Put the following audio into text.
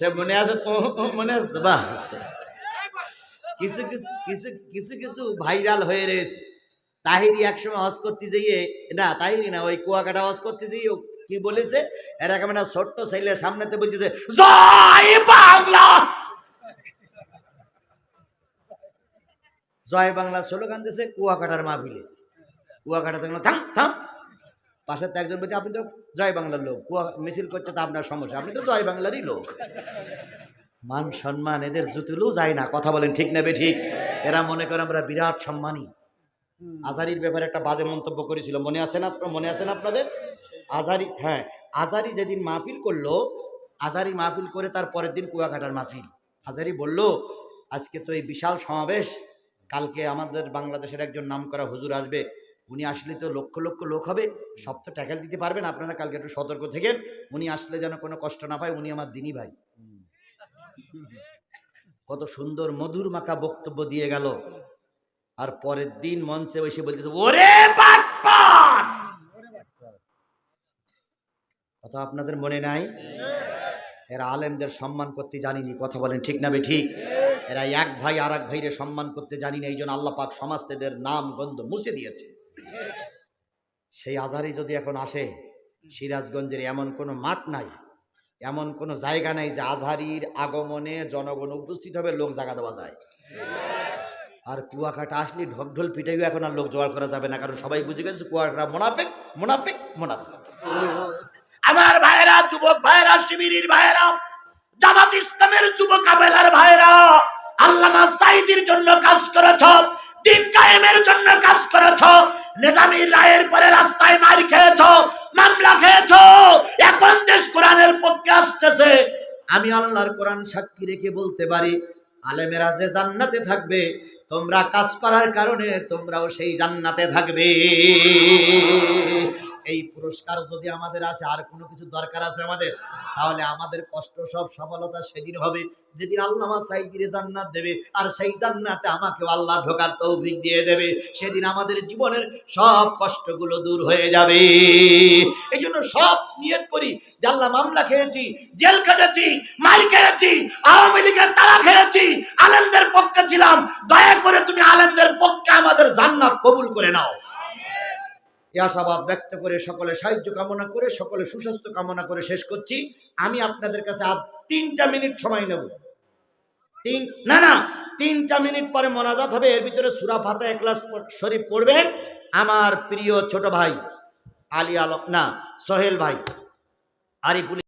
সে মনে আছে মনে আছে? বাস কিছু কিছু কিছু কিছু ভাইরাল হয়ে রয়েছে তাহিরি একসময় হজ করতে যেয়ে না তাহিরি না ওই কুয়াকাটা হজ করতে যেয়ে কি বলেছে ছোট্ট ছেলে সামনেতে বলতেছে জয় বাংলা জয় বাংলা স্লোগান দিয়েছে কুয়াকাটার মাহফিলে কুয়াকাটা থাম থাম পাশে তো একজন বলছে আপনি তো জয় বাংলার লোক কুয়া মিছিল করছে তো আপনার সমস্যা আপনি তো জয় বাংলারই লোক। মান সম্মান এদের জুতুলেও যায় না কথা বলেন ঠিক নেবে ঠিক? এরা মনে করে আমরা বিরাট সম্মানী। আজারির ব্যাপারে একটা বাজে মন্তব্য করেছিল মনে আছে না আপনার- মনে আছে না আপনাদের? আজারি হ্যাঁ আজারি যেদিন মাহফিল করল আজারি মাহফিল করে তার পরের দিন কুয়াকাটার মাহফিল। আজারি বলল আজকে তো এই বিশাল সমাবেশ কালকে আমাদের বাংলাদেশের একজন নাম করা হুজুর আসবে উনি আসলে তো লক্ষ লক্ষ লোক হবে, সব তো ট্যাকেল দিতে পারবেন, আপনারা কালকে একটু সতর্ক থেকেন। উনি আসলে যেন কোনো কষ্ট না পায়, উনি আমার দিনী ভাই। কত সুন্দর মধুর মাখা বক্তব্য দিয়ে গেল। আর পরের দিন মঞ্চে বসে বলতেছে, ওরে কথা আপনাদের মনে নাই? এরা আলেমদের সম্মান করতে জানিনি, কথা বলেন ঠিক না ঠিক? এরা এক ভাই আর এক ভাইরে সম্মান করতে জানি না এই জন্য আল্লাহ পাক সমাজদের নাম, গন্ধ মুছে দিয়েছে। সেই আজারি যদি এখন আসে, সিরাজগঞ্জের এমন কোনো মাঠ নাই, এমন কোনো জায়গা নাই যে আজহারির আগমনে জনগণ উপস্থিত হবে, লোক জায়গা দেওয়া যায়। আর কুয়াকাটা আসলে ঢকঢোল পিটাইও এখন আর লোক জোগাড় করা যাবে না, কারণ সবাই বুঝে গেছে কুয়াকাটা মোনাফেক মোনাফেক মোনাফেক। আমার ভাইরা যুবক ভাইরা শিবিরের ভাইরা জামাত ইসলামের যুবক কাবেলার ভাইরা আল্লামা সাইদির জন্য কাজ নিজামী রায়ের পরে রাস্তায় মার খেয়েছ, মামলা খেয়েছ। এখন দেশ কোরআনের পক্ষে আসতেছে। আমি আল্লাহর কোরআন সাক্ষী রেখে বলতে পারি, আলেমেরা যে জান্নাতে থাকবে, তোমরা কাজ করার কারণে তোমরাও সেই জান্নাতে থাকবে। এই পুরস্কার যদি আমাদের আসে, আর কোনো কিছু দরকার আছে আমাদের? তাহলে আমাদের কষ্ট সব সফলতা সেদিন হবে। যেদিন আল্লাহ আমার সাইদিরে জান্নাত দেবে, আর সেই জান্নাতে আমাকে আল্লাহ ঢোকার তৌফিক দিয়ে দেবে। সেদিন আমাদের জীবনের সব কষ্টগুলো দূর হয়ে যাবে। এই জন্য সব নিয়ত করি, যে আল্লাহ মামলা খেয়েছি, জেল কেটেছি মার খেয়েছি, আওয়ামী লীগের তারা খেয়েছি, আলেমদের পক্ষে ছিলাম। দয়া করে তুমি আলেমদের পক্ষে আমাদের জান্নাত কবুল করে নাও। এই আশাবাদ ব্যক্ত করে সকলে সাহায্য কামনা করে, সকলে সুস্বাস্থ্য কামনা করে শেষ করছি। আমি আপনাদের কাছে আর তিনটা মিনিট সময় নেব। তিন না না, তিনটা মিনিট পরে মোনাজাত হবে। এর ভিতরে সুরা ফাতা একলাস শরীফ পড়বেন। আমার প্রিয় ছোট ভাই, আলী আলম না, সোহেল ভাই, আরিফুল